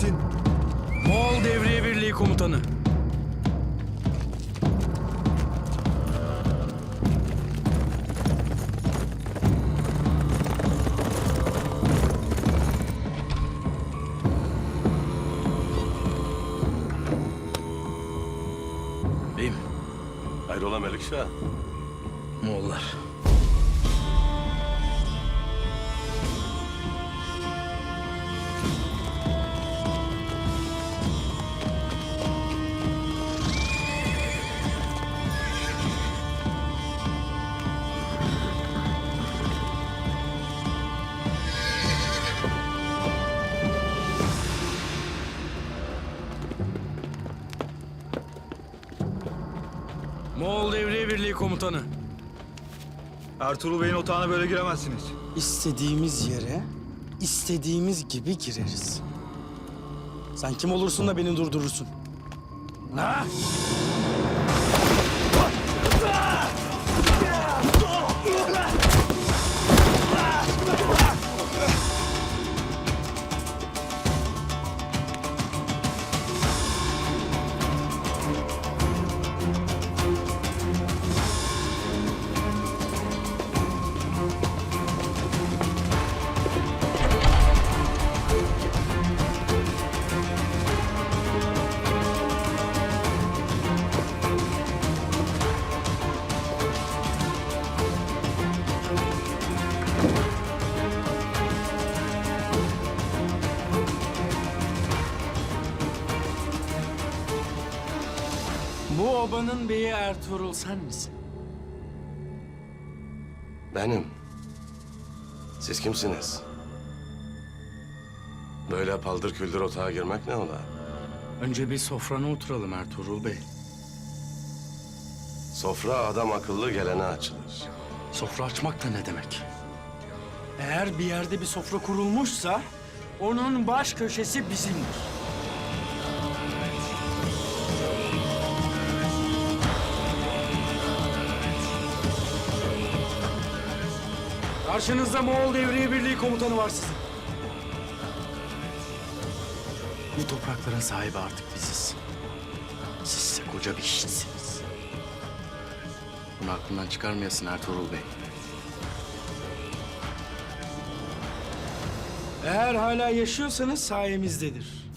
kimsin? Moğol Devriye Birliği Komutanı. Beyim, Hayrola Melikşah? Moğollar. Moğol Devriye Birliği Komutanı. Ertuğrul Bey'in otağına böyle giremezsiniz. İstediğimiz yere istediğimiz gibi gireriz. Sen kim olursun da beni durdurursun? Ha? Obanın beyi Ertuğrul sen misin? Benim. Siz kimsiniz? Böyle paldır küldür otağa girmek ne ola? Önce bir sofrana oturalım Ertuğrul Bey. Sofra adam akıllı gelene açılır. Sofra açmak da ne demek? Eğer bir yerde bir sofra kurulmuşsa onun baş köşesi bizimdir. Karşınızda Moğol Devriye Birliği komutanı var sizin. Bu toprakların sahibi artık biziz. Sizse koca bir hiçsiniz. Bunu aklından çıkarmayasın Ertuğrul Bey. Eğer hala yaşıyorsanız sayemizdedir.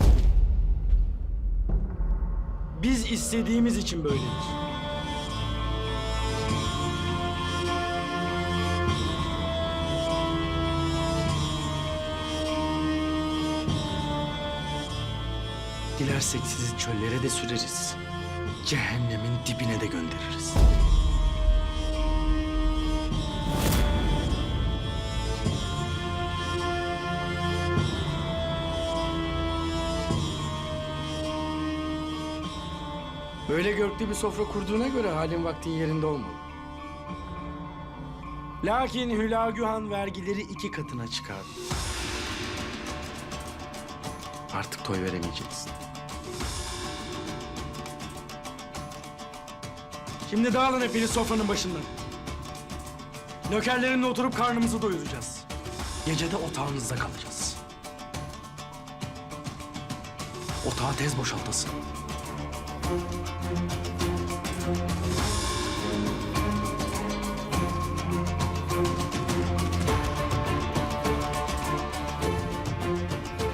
Biz istediğimiz için böyledir. Dilersek sizi çöllere de süreriz. Cehennemin dibine de göndeririz. Böyle göklü bir sofra kurduğuna göre halin vaktin yerinde olmalı. Lakin Hülagühan vergileri iki katına çıkardı. Artık toy veremeyeceksin. Şimdi dağılın hepiniz sofranın başından. Nökerlerimle oturup karnımızı doyuracağız. Gece de otağınızda kalacağız. Otağı tez boşaltasın.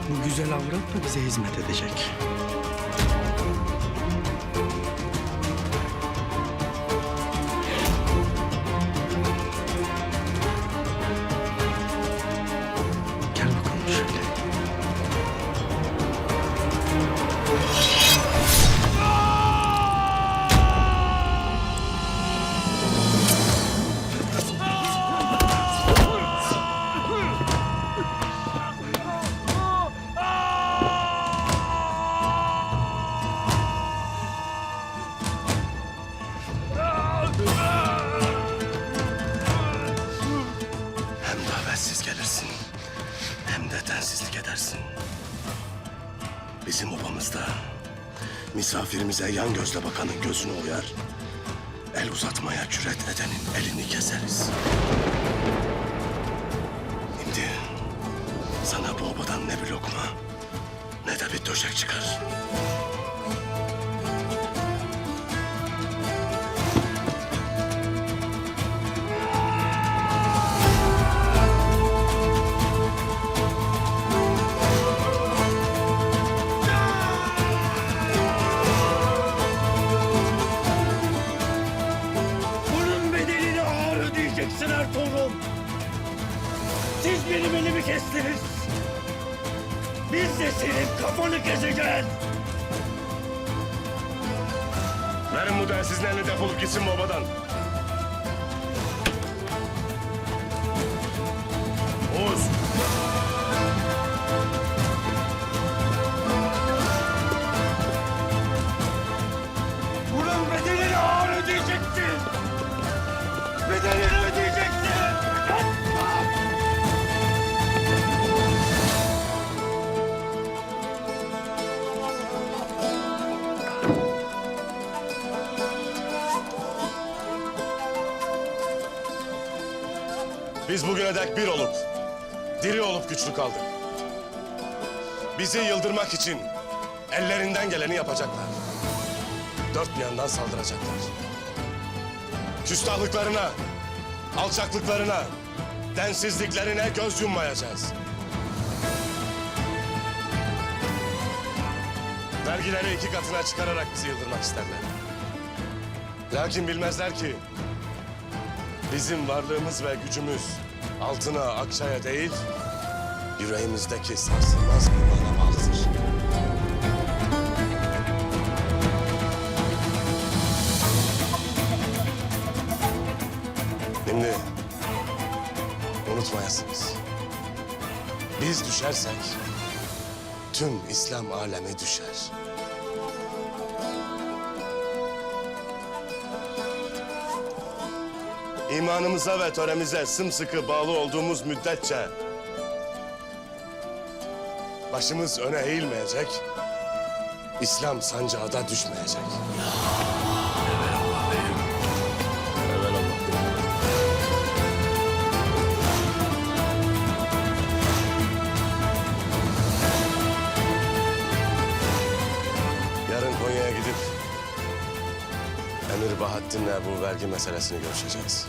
Bu güzel avrat da bize hizmet edecek. Davetsiz gelirsin, hem de tensizlik edersin. Bizim obamızda misafirimize yan gözle bakanın gözünü oyar, el uzatmaya cüret edenin elini keseriz. Şimdi sana bu obadan ne bir lokma, ne de bir döşek çıkar. Siz benim elimi kestiniz. Biz de senin kafanı keseceğiz. Verin bu densizlerini defolup gitsin babadan. Biz bugüne dek bir olup, diri olup güçlü kaldık. Bizi yıldırmak için ellerinden geleni yapacaklar. Dört bir yandan saldıracaklar. Küstahlıklarına, alçaklıklarına, densizliklerine göz yummayacağız. Vergileri iki katına çıkararak bizi yıldırmak isterler. Lakin bilmezler ki Bizim varlığımız ve gücümüz altına, akçaya değil, yüreğimizdeki sarsılmaz imana bağlıdır. Şimdi unutmayasınız. Biz düşersek tüm İslam alemi düşer. İmanımıza ve töremize sımsıkı bağlı olduğumuz müddetçe başımız öne eğilmeyecek, İslam sancağı da düşmeyecek. Evelallah. Muhittin'le bu vergi meselesini görüşeceğiz.